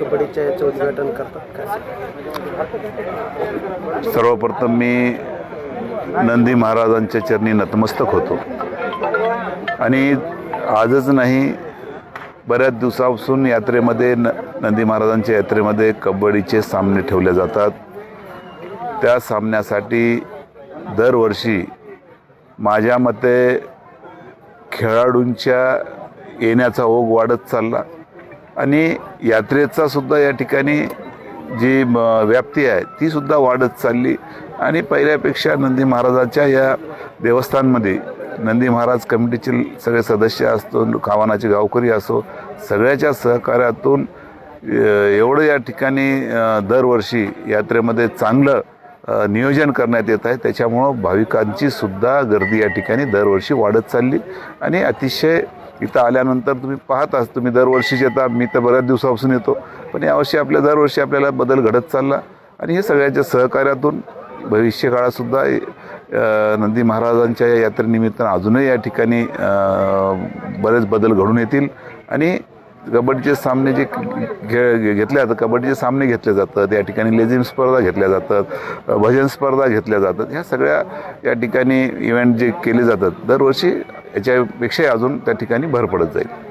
कबड्डीच्या याचं उद्घाटन करतात काय सर्वप्रथम मी नंदी महाराजांच्या चरणी नतमस्तक होतो. आणि आजच नाही बऱ्याच दिवसापासून यात्रेमध्ये न नंदी महाराजांच्या यात्रेमध्ये कबड्डीचे सामने ठेवले जातात. त्या सामन्यासाठी दरवर्षी माझ्या मते खेळाडूंच्या येण्याचा ओघ वाढत चालला. आणि यात्रेचा सुद्धा या ठिकाणी जी म, व्याप्ती आहे ती सुद्धा वाढत चालली. आणि पहिल्यापेक्षा नंदी महाराजाच्या या देवस्थानमध्ये नंदी महाराज कमिटीचे सगळे सदस्य असतो खावानाचे गावकरी असो सगळ्याच्या सहकार्यातून एवढं या ठिकाणी दरवर्षी यात्रेमध्ये चांगलं नियोजन करण्यात येत आहे. त्याच्यामुळं भाविकांची सुद्धा गर्दी या ठिकाणी दरवर्षी वाढत चालली. आणि अतिशय इथं आल्यानंतर तुम्ही पाहताच तुम्ही दरवर्षीच येता मी तर बऱ्याच दिवसापासून येतो. पण यावर्षी आपल्या दरवर्षी आपल्याला बदल घडत चालला. आणि हे सगळ्याच्या सहकार्यातून भविष्यकाळातसुद्धा नंदी महाराजांच्या या यात्रेनिमित्तानं अजूनही या ठिकाणी बरेच बदल घडून येतील. आणि कबड्डीचे सामने जे खेळ घेतले जातात कबड्डीचे सामने घेतले जातात या ठिकाणी लेझिम स्पर्धा घेतल्या जातात भजन स्पर्धा घेतल्या जातात ह्या सगळ्या या ठिकाणी इव्हेंट जे केले जातात दरवर्षी याच्यापेक्षाही अजून त्या ठिकाणी भर पडत जाईल.